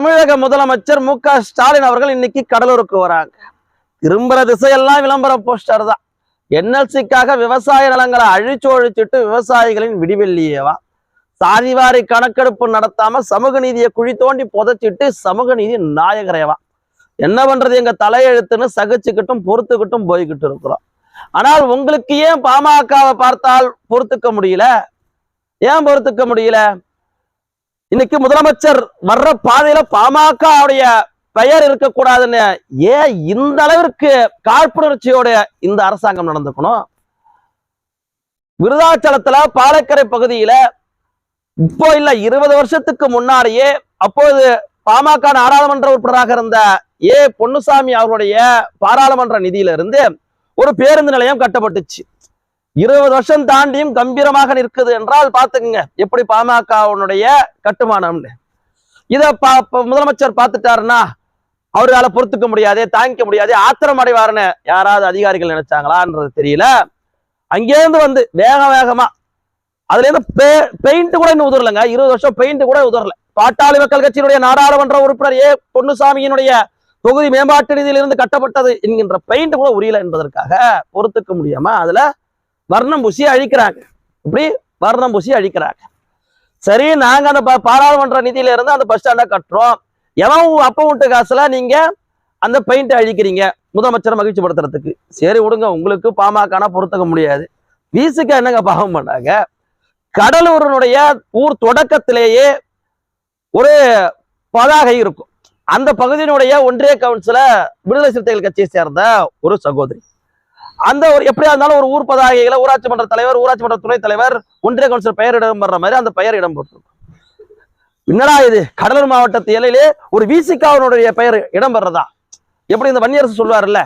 தமிழக முதலமைச்சர் மு க ஸ்டாலின் அவர்கள் இன்னைக்கு கடலூருக்கு வராங்க. திரும்புற திசையெல்லாம் விளம்பர போஸ்டர் தான். என்எல்சிக்காக விவசாய நிலங்களை அழிச்சு ஒழிச்சிட்டு விவசாயிகளின் விடிவெள்ளியேவா? சாதிவாரி கணக்கெடுப்பு நடத்தாம சமூக நீதியை குழி தோண்டி புதைச்சிட்டு சமூக நீதி நாயகரேவா? என்ன பண்றது? எங்க தலையெழுத்துன்னு சகிச்சுக்கிட்டும் பொறுத்துக்கிட்டும் போய்கிட்டு இருக்கிறோம். ஆனால் உங்களுக்கு ஏன் பாமகவை பார்த்தால் பொறுத்துக்க முடியல? ஏன் பொறுத்துக்க முடியல? இன்னைக்கு முதலமைச்சர் வர்ற பாதையில பாமக பாமகவுடைய பெயர் இருக்கக்கூடாதுன்னு ஏன் இந்த அளவிற்கு காழ்ப்புணர்ச்சியோட இந்த அரசாங்கம் நடந்துக்கணும்? விருதாச்சலத்துல பாலக்கரை பகுதியில இப்போ இல்ல இருபது வருஷத்துக்கு முன்னாடியே அப்போது பாமக நாடாளுமன்ற உறுப்பினராக இருந்த ஏ. பொன்னுசாமி அவருடைய பாராளுமன்ற நிதியில இருந்து ஒரு பேருந்து நிலையம் கட்டப்பட்டுச்சு. இருபது வருஷம் தாண்டியும் கம்பீரமாக நிற்குது என்றால் பாத்துக்குங்க எப்படி பாமகவுடைய கட்டுமானம்னு இதை பா முதலமைச்சர் பார்த்துட்டாருன்னா அவரால பொறுத்துக்க முடியாதே தாங்கிக்க முடியாதே ஆத்திரம் அடைவாருன்னு யாராவது அதிகாரிகள் நினைச்சாங்களான்றது தெரியல. அங்கேருந்து வந்து வேக வேகமா அதுல இருந்து பெயிண்ட் கூட இன்னும் உதறலைங்க. இருபது வருஷம் பெயிண்ட் கூட உதரல பாட்டாளி மக்கள் கட்சியினுடைய நாடாளுமன்ற உறுப்பினர் ஏ பொன்னுசாமியினுடைய தொகுதி மேம்பாட்டு நிதியிலிருந்து கட்டப்பட்டது என்கின்ற பெயிண்ட் கூட உரியல என்பதற்காக பொறுத்துக்க முடியாம அதுல வர்ணம் பூசி அழிக்கிறாங்க. இப்படி வர்ணம் பூசி அழிக்கிறாங்க. சரி நாங்க அந்த பாராளுமன்ற நிதியில இருந்து அந்த பஸ் ஸ்டாண்டை கட்டுறோம். எவன் உ- அப்ப விட்டு காசுல நீங்க அந்த பெயிண்ட் அழிக்கிறீங்க? முதலமைச்சரை மகிழ்ச்சி படுத்துறதுக்கு சரி விடுங்க. உங்களுக்கு பாமகனா பொறுத்துக்க முடியாது. வீசுக்க என்னங்க பாவம் பண்ணாங்க? கடலூரினுடைய ஊர் தொடக்கத்திலேயே ஒரு பதாகை இருக்கும். அந்த பகுதியினுடைய ஒன்றிய கவுன்சில விடுதலை சிறுத்தைகள் கட்சியை சேர்ந்த ஒரு சகோதரி. அந்த ஒரு எப்படியா இருந்தாலும் ஒரு ஊர் பதாகைகளை ஊராட்சி மன்ற தலைவர் ஊராட்சி மன்ற துணைத் தலைவர் ஒன்றிய கவுன்சிலர் பெயர் இடம்பெற மாதிரி அந்த பெயர் இடம் போட்டிருக்கும். என்னடா இது? கடலூர் மாவட்டத்து எல்லையிலே ஒரு விசிகாவனுடைய பெயர் இடம்பெறதா எப்படி இந்த வன்னியரசு சொல்லுவார்ல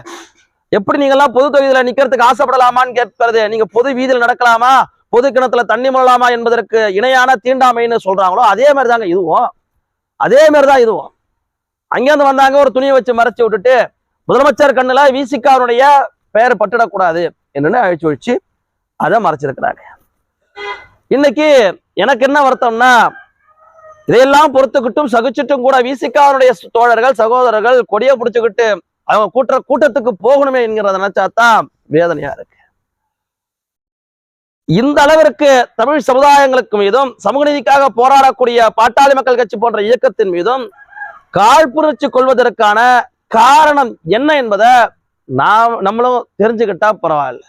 எப்படி நீங்கெல்லாம் பொது தொகுதியில நிக்கிறதுக்கு ஆசைப்படலாமான்னு கேட்கறது? நீங்க பொது வீதியில் நடக்கலாமா? பொது கிணத்துல தண்ணி முழலாமா என்பதற்கு இணையான தீண்டாமைன்னு சொல்றாங்களோ அதே மாதிரி தாங்க இதுவும். அதே மாதிரி தான் இதுவும். அங்கேருந்து வந்தாங்க ஒரு துணியை வச்சு மறைச்சு விட்டுட்டு முதலமைச்சர் கண்ணுல விசிகாவுடைய பெயர் பட்டுடக்கூடாது என்னன்னு அழிச்சு ஒழிச்சு அதை மறைச்சிருக்கிறாங்க. இன்னைக்கு எனக்கு என்ன வருத்தம்னா இதையெல்லாம் பொறுத்துக்கிட்டும் சகிச்சிட்டும் கூட விசிகாவுடைய தோழர்கள் சகோதரர்கள் கொடிய பிடிச்சுக்கிட்டு அவங்க கூட்ட கூட்டத்துக்கு போகணுமே என்கிறத நினைச்சாதான் வேதனையா இருக்கு. இந்த அளவிற்கு தமிழ் சமுதாயங்களுக்கு மீதும் சமூக நீதிக்காக போராடக்கூடிய பாட்டாளி மக்கள் கட்சி போன்ற இயக்கத்தின் மீதும் காழ்ப்புணர்ச்சி கொள்வதற்கான காரணம் என்ன என்பதை நாம் நம்மளும் தெரிஞ்சுக்கிட்டா பரவாயில்ல.